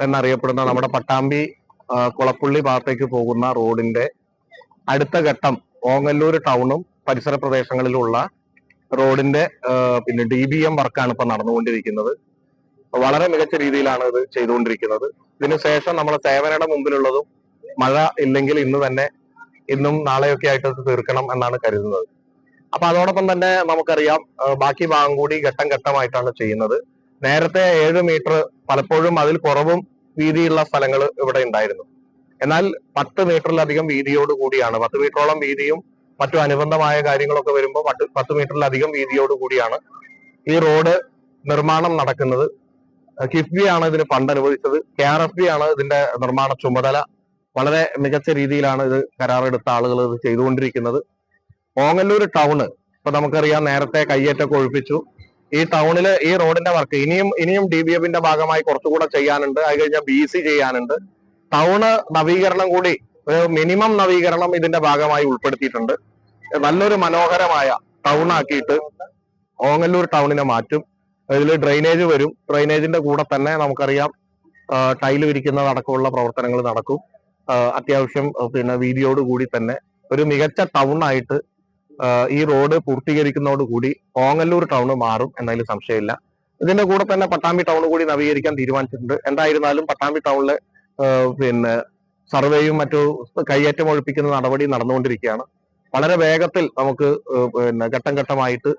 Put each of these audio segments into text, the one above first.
എന്നറിയപ്പെടുന്ന നമ്മുടെ പട്ടാമ്പി കുളപ്പുള്ളി ഭാഗത്തേക്ക് പോകുന്ന റോഡിന്റെ അടുത്ത ഘട്ടം ഓങ്ങല്ലൂർ ടൗണും പരിസര പ്രദേശങ്ങളിലുള്ള റോഡിന്റെ പിന്നെ ഡി ബി എം വർക്കാണ് ഇപ്പൊ നടന്നുകൊണ്ടിരിക്കുന്നത്. വളരെ മികച്ച രീതിയിലാണ് ഇത് ചെയ്തുകൊണ്ടിരിക്കുന്നത്. ഇതിനുശേഷം നമ്മൾ സേവനയുടെ മുമ്പിലുള്ളതും മഴ ഇല്ലെങ്കിൽ ഇന്ന് തന്നെ ഇന്നും നാളെയൊക്കെ ആയിട്ട് തീർക്കണം എന്നാണ് കരുതുന്നത്. അപ്പൊ അതോടൊപ്പം തന്നെ നമുക്കറിയാം ബാക്കി ഭാഗം കൂടി ഘട്ടം ഘട്ടമായിട്ടാണ് ചെയ്യുന്നത്. നേരത്തെ ഏഴ് മീറ്റർ പലപ്പോഴും അതിൽ കുറവും വീതിയുള്ള സ്ഥലങ്ങൾ ഇവിടെ ഉണ്ടായിരുന്നു. എന്നാൽ പത്ത് മീറ്ററിലധികം വീതിയോട് കൂടിയാണ് പത്ത് മീറ്ററോളം വീതിയും മറ്റു അനുബന്ധമായ കാര്യങ്ങളൊക്കെ വരുമ്പോൾ പത്ത് പത്ത് മീറ്ററിലധികം വീതിയോട് കൂടിയാണ് ഈ റോഡ് നിർമ്മാണം നടക്കുന്നത്. കിഫ്ബി ആണ് ഇതിന് ഫണ്ട് അനുവദിച്ചത്. കെ ആർ എഫ് ബി ആണ് ഇതിന്റെ നിർമ്മാണ ചുമതല. വളരെ മികച്ച രീതിയിലാണ് ഇത് കരാറെടുത്ത ആളുകൾ ഇത് ചെയ്തുകൊണ്ടിരിക്കുന്നത്. ഓങ്ങല്ലൂർ ടൗണ് ഇപ്പൊ നമുക്കറിയാം നേരത്തെ കയ്യേറ്റൊക്കെ ഒഴിപ്പിച്ചു. ഈ ടൗണിൽ ഈ റോഡിന്റെ വർക്ക് ഇനിയും ഇനിയും ഡി ബി എഫിന്റെ ഭാഗമായി കുറച്ചുകൂടെ ചെയ്യാനുണ്ട്. അത് കഴിഞ്ഞാൽ ബി സി ചെയ്യാനുണ്ട്. ടൗണ് നവീകരണം കൂടി ഒരു മിനിമം നവീകരണം ഇതിന്റെ ഭാഗമായി ഉൾപ്പെടുത്തിയിട്ടുണ്ട്. നല്ലൊരു മനോഹരമായ ടൗൺ ആക്കിയിട്ട് ഓങ്ങല്ലൂർ ടൗണിനെ മാറ്റും. ഇതിൽ ഡ്രെയിനേജ് വരും. ഡ്രെയിനേജിന്റെ കൂടെ തന്നെ നമുക്കറിയാം ടൈൽ വിരിക്കുന്നത് അടക്കമുള്ള പ്രവർത്തനങ്ങൾ നടക്കും. അത്യാവശ്യം പിന്നെ വീതിയോടുകൂടി തന്നെ ഒരു മികച്ച ടൗൺ ആയിട്ട് ഈ റോഡ് പൂർത്തീകരിക്കുന്നതോടുകൂടി ഓങ്ങല്ലൂർ ടൗൺ മാറും എന്നതിൽ സംശയമില്ല. ഇതിന്റെ കൂടെ തന്നെ പട്ടാമ്പി ടൗൺ കൂടി നവീകരിക്കാൻ തീരുമാനിച്ചിട്ടുണ്ട്. എന്തായിരുന്നാലും പട്ടാമ്പി ടൗണിൽ പിന്നെ സർവേയും മറ്റു കയ്യേറ്റം ഒഴിപ്പിക്കുന്ന നടപടി നടന്നുകൊണ്ടിരിക്കുകയാണ്. വളരെ വേഗത്തിൽ നമുക്ക് പിന്നെ ഘട്ടം ഘട്ടമായിട്ട്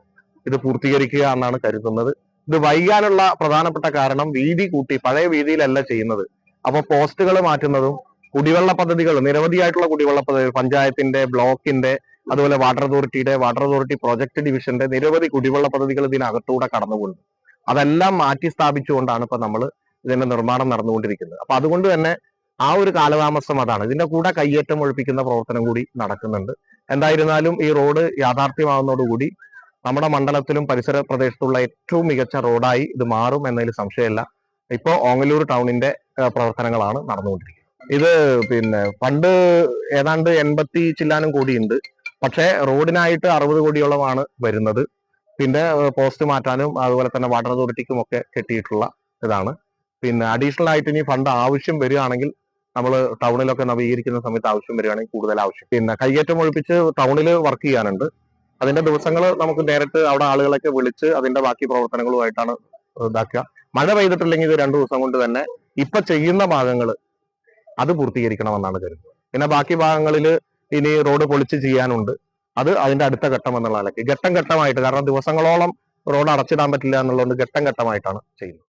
ഇത് പൂർത്തീകരിക്കുക എന്നാണ് കരുതുന്നത്. ഇത് വൈകാനുള്ള പ്രധാനപ്പെട്ട കാരണം വീതി കൂട്ടി പഴയ വീതിയിലല്ല ചെയ്യുന്നത്. അപ്പൊ പോസ്റ്റുകൾ മാറ്റുന്നതും കുടിവെള്ള പദ്ധതികൾ നിരവധിയായിട്ടുള്ള കുടിവെള്ള പദ്ധതികൾ പഞ്ചായത്തിന്റെ ബ്ലോക്കിന്റെ അതുപോലെ വാട്ടർ അതോറിറ്റിയുടെ വാട്ടർ അതോറിറ്റി പ്രോജക്ട് ഡിവിഷന്റെ നിരവധി കുടിവെള്ള പദ്ധതികൾ ഇതിനകത്തൂടെ കടന്നുപോകുന്നു. അതെല്ലാം മാറ്റി സ്ഥാപിച്ചുകൊണ്ടാണ് ഇപ്പൊ നമ്മൾ ഇതിന്റെ നിർമ്മാണം നടന്നുകൊണ്ടിരിക്കുന്നത്. അപ്പൊ അതുകൊണ്ട് തന്നെ ആ ഒരു കാലതാമസം അതാണ്. ഇതിന്റെ കൂടെ കയ്യേറ്റം ഒഴിപ്പിക്കുന്ന പ്രവർത്തനം കൂടി നടക്കുന്നുണ്ട്. എന്തായിരുന്നാലും ഈ റോഡ് യാഥാർത്ഥ്യമാകുന്നതോടുകൂടി നമ്മുടെ മണ്ഡലത്തിലും പരിസര പ്രദേശത്തുള്ള ഏറ്റവും മികച്ച റോഡായി ഇത് മാറും എന്നതിൽ സംശയമില്ല. ഇപ്പോൾ ഓങ്ങല്ലൂർ ടൗണിന്റെ പ്രവർത്തനങ്ങളാണ് നടന്നുകൊണ്ടിരിക്കുന്നത്. ഇത് പിന്നെ പണ്ട് ഏതാണ്ട് എൺപത്തി ചില്ലാനും കോടിയുണ്ട്. പക്ഷേ റോഡിനായിട്ട് അറുപത് കോടിയോളമാണ് വരുന്നത്. പിന്നെ പോസ്റ്റ് മാറ്റാനും അതുപോലെ തന്നെ വാട്ടർ അതോറിറ്റിക്കും ഒക്കെ കെട്ടിയിട്ടുള്ള ഇതാണ്. പിന്നെ അഡീഷണൽ ആയിട്ട് ഇനി ഫണ്ട് ആവശ്യം വരികയാണെങ്കിൽ നമ്മൾ ടൗണിലൊക്കെ നവീകരിക്കുന്ന സമയത്ത് ആവശ്യം വരികയാണെങ്കിൽ കൂടുതൽ ആവശ്യം. പിന്നെ കൈയേറ്റം ഒഴിപ്പിച്ച് ടൗണിൽ വർക്ക് ചെയ്യാനുണ്ട്. അതിന്റെ ദിവസങ്ങൾ നമുക്ക് നേരിട്ട് അവിടെ ആളുകളൊക്കെ വിളിച്ച് അതിന്റെ ബാക്കി പ്രവർത്തനങ്ങളുമായിട്ടാണ് ഇതാക്കുക. മഴ പെയ്തിട്ടില്ലെങ്കിൽ ഇത് രണ്ടു ദിവസം കൊണ്ട് തന്നെ ഇപ്പൊ ചെയ്യുന്ന ഭാഗങ്ങൾ അത് പൂർത്തീകരിക്കണമെന്നാണ് കരുതുന്നത്. പിന്നെ ബാക്കി ഭാഗങ്ങളിൽ ഇനി റോഡ് പൊളിച്ച് ചെയ്യാനുണ്ട്. അത് അതിന്റെ അടുത്ത ഘട്ടം എന്നുള്ള നിലയ്ക്ക്. ഘട്ടം ഘട്ടമായിട്ട് കാരണം ദിവസങ്ങളോളം റോഡ് അടച്ചിടാൻ പറ്റില്ല എന്നുള്ളതുകൊണ്ട് ഘട്ടം ഘട്ടമായിട്ടാണ് ചെയ്യുന്നത്.